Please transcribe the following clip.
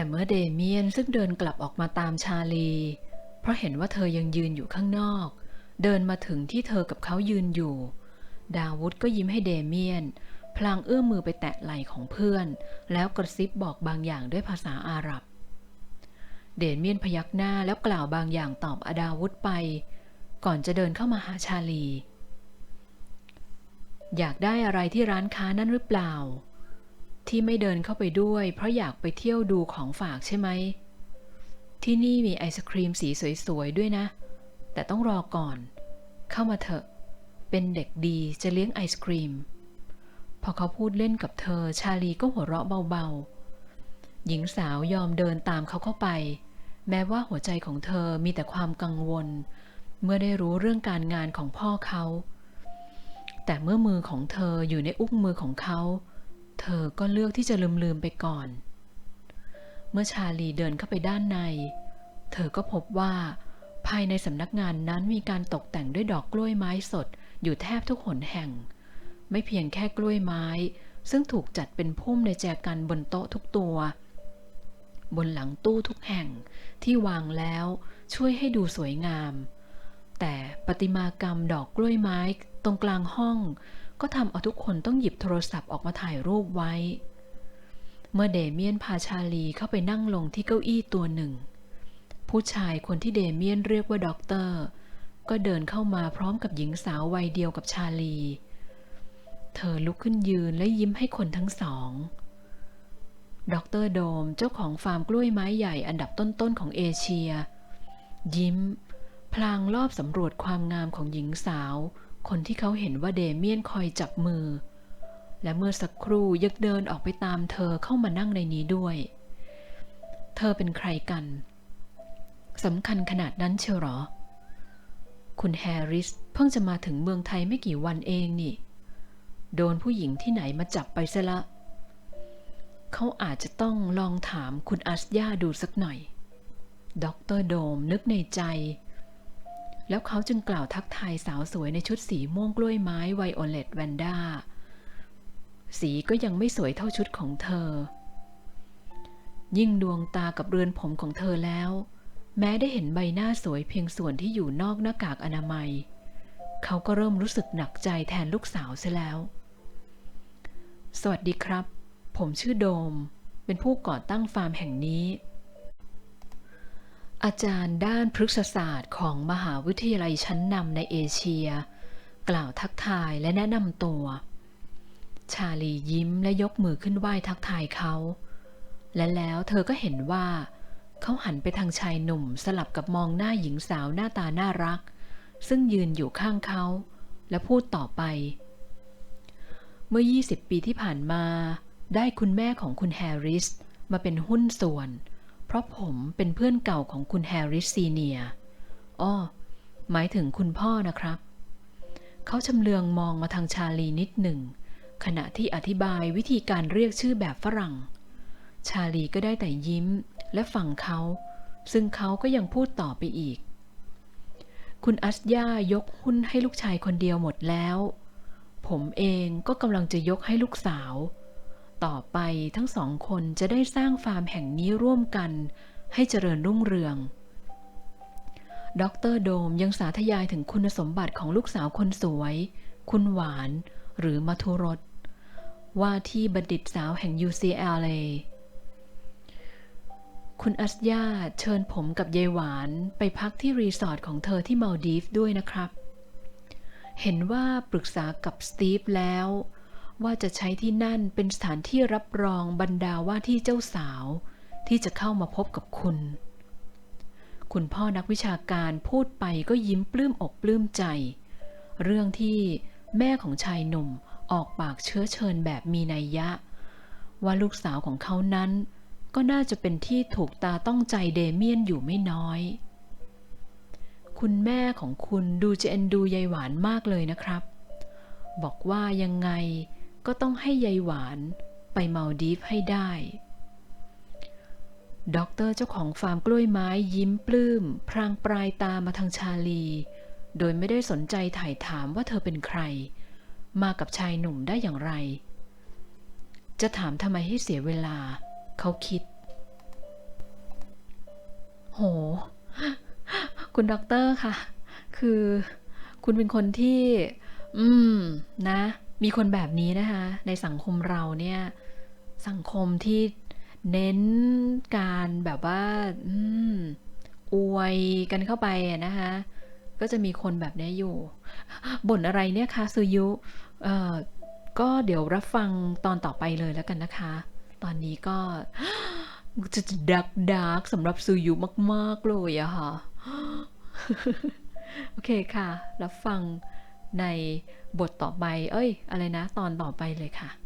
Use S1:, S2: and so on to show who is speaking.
S1: แต่เมื่อเดเมียนซึ่งเดินกลับออกมาตามชาลี เพราะเห็นว่าเธอยังยืนอยู่ข้างนอก เดินมาถึงที่เธอกับเขายืนอยู่ ดาวุธก็ยิ้มให้เดเมียน พลางเอื้อมมือไปแตะไหล่ของเพื่อน แล้วกระซิบบอกบางอย่างด้วยภาษาอาหรับ เดเมียนพยักหน้าแล้วกล่าวบางอย่างตอบอดาวุธไป ก่อนจะเดินเข้ามาหาชาลี อยากได้อะไรที่ร้านค้านั่นหรือเปล่า ที่ไม่เดินเข้าไปด้วย เพราะอยากไปเที่ยวดูของฝากใช่ไหม ที่นี่มีไอศครีมสีสวยๆ ด้วยนะ แต่ต้องรอก่อน เข้ามาเถอะ เป็นเด็กดีจะเลี้ยงไอศครีม พอเขาพูดเล่นกับเธอ ชาลีก็หัวเราะเบาๆ หญิงสาวยอมเดินตามเขาเข้าไป แม้ว่าหัวใจของเธอมีแต่ความกังวล เมื่อได้รู้เรื่องการงานของพ่อเขา แต่เมื่อมือของเธออยู่ในอุ้งมือของเขาเเธอก็เลือกที่จะลืมๆไปก่อน เมื่อชาลีเดินเข้าไปด้านใน เธอก็พบว่า ภายในสำนักงานนั้นมีการตกแต่งด้วยดอกกล้วยไม้สดอยู่แทบทุกหนแห่ง ไม่เพียงแค่กล้วยไม้ ซึ่งถูกจัดเป็นพุ่มในแจกันบนโต๊ะทุกตัว บนหลังตู้ทุกแห่งที่วางแล้วช่วยให้ดูสวยงาม แต่ประติมากรรมดอกกล้วยไม้ตรงกลางห้อง ก็ทำเอาทุกคนต้องหยิบโทรศัพท์ออกมาถ่ายรูปไว้ เมื่อเดเมียนพาชาลีเข้าไปนั่งลงที่เก้าอี้ตัวหนึ่ง ผู้ชายคนที่เดเมียนเรียกว่าด็อกเตอร์ ก็เดินเข้ามาพร้อมกับหญิงสาววัยเดียวกับชาลี เธอลุกขึ้นยืนและยิ้มให้คนทั้งสองด็อกเตอร์โดมเจ้าของฟาร์มกล้วยไม้ใหญ่อันดับต้นๆของเอเชีย ยิ้ม พลางรอบสำรวจความงามของหญิงสาว คนที่เขาเห็นว่าเดเมียนคอยจับมือ และเมื่อสักครู่ยังเดินออกไปตามเธอเข้ามานั่งในนี้ด้วย เธอเป็นใครกันสำคัญขนาดนั้นเชียวหรอ คุณแฮร์ริสเพิ่งจะมาถึงเมืองไทยไม่กี่วันเองนี่ โดนผู้หญิงที่ไหนมาจับไปซะละ เขาอาจจะต้องลองถามคุณอัสยาดูสักหน่อย ด็อกเตอร์โดมนึกในใจ แล้วเขาจึงกล่าวทักทายสาวสวยในชุดสีม่วงกล้วยไม้ไวโอเลตแวนด้า สีก็ยังไม่สวยเท่าชุดของเธอ ยิ่งดวงตากับเรือนผมของเธอแล้ว แม้ได้เห็นใบหน้าสวยเพียงส่วนที่อยู่นอกหน้ากากอนามัย เขาก็เริ่มรู้สึกหนักใจแทนลูกสาวเสียแล้ว สวัสดีครับ ผมชื่อโดม เป็นผู้ก่อตั้งฟาร์มแห่งนี้ อาจารย์ด้านพฤกษศาสตร์ของมหาวิทยาลัยชั้นนำในเอเชีย กล่าวทักทายและแนะนำตัว ชาลียิ้มและยกมือขึ้นไหว้ทักทายเขา และแล้วเธอก็เห็นว่า เขาหันไปทางชายหนุ่มสลับกับมองหน้าหญิงสาวหน้าตาน่ารัก ซึ่งยืนอยู่ข้างเขา และพูดต่อไป เมื่อ 20 ปีที่ผ่านมา ได้คุณแม่ของคุณแฮร์ริสมาเป็นหุ้นส่วน เพราะผมเป็นเพื่อนเก่าของคุณแฮร์ริสซีเนียอ้อหมายถึงคุณพ่อนะครับ เขาชำเลืองมองมาทางชาลีนิดหนึ่ง ขณะที่อธิบายวิธีการเรียกชื่อแบบฝรั่ง ชาลีก็ได้แต่ยิ้มและฟังเขา ซึ่งเขาก็ยังพูดต่อไปอีก คุณอัสยายกหุ้นให้ลูกชายคนเดียวหมดแล้ว ผมเองก็กำลังจะยกให้ลูกสาว ต่อไปทั้งสองคนจะได้สร้างฟาร์มแห่งนี้ร่วมกัน ให้เจริญรุ่งเรือง ดรโดมยังสาธยายถึงคุณสมบัติของลูกสาวคนสวย คุณหวานหรือมัทุรสว่าที่บัณฑิตสาวแห่ง UCLA คุณอัสยาเชิญผมกับยายหวานไปพักที่รีสอร์ทของเธอที่มาลดีฟด้วยนะครับ เห็นว่าปรึกษากับสตีฟแล้ว ว่าจะใช้ที่นั่นเป็นสถานที่รับรองบรรดาว่าที่เจ้าสาวที่จะเข้ามาพบกับคุณ คุณพ่อนักวิชาการพูดไปก็ยิ้มปลื้มอกปลื้มใจ เรื่องที่แม่ของชายหนุ่มออกปากเชื้อเชิญแบบมีนัยยะ ว่าลูกสาวของเขานั้นก็น่าจะเป็นที่ถูกตาต้องใจเดเมียนอยู่ไม่น้อย คุณแม่ของคุณดูจะเอ็นดูยายหวานมากเลยนะครับ บอกว่ายังไง ก็ต้องให้ยายหวานไปมาลดีฟให้ได้ด็อกเตอร์เจ้าของฟาร์มกล้วยไม้ยิ้มปลื้ม พรางปลายตามาทางชาลี โดยไม่ได้สนใจถ่ายถามว่าเธอเป็นใคร มากับชายหนุ่มได้อย่างไร จะถามทำไมให้เสียเวลา เขาคิด โห คุณด็อกเตอร์ค่ะ คือ คุณเป็นคนที่ อืม นะ มีคนแบบนี้นะคะ ในสังคมเราเนี่ย สังคมที่เน้นการแบบว่าอวยกันเข้าไปนะคะ ก็จะมีคนแบบนี้อยู่ บ่นอะไรเนี่ยคะซูยุเอ่อก็เดี๋ยวรับฟังตอนต่อไปเลยแล้วกันนะคะ ตอนนี้ก็จะดักดักสำหรับซูยุมาก ๆ เลยอะค่ะ โอเคค่ะ รับฟัง ในบทต่อไป เอ้ย อะไรนะ ตอนต่อไปเลยค่ะ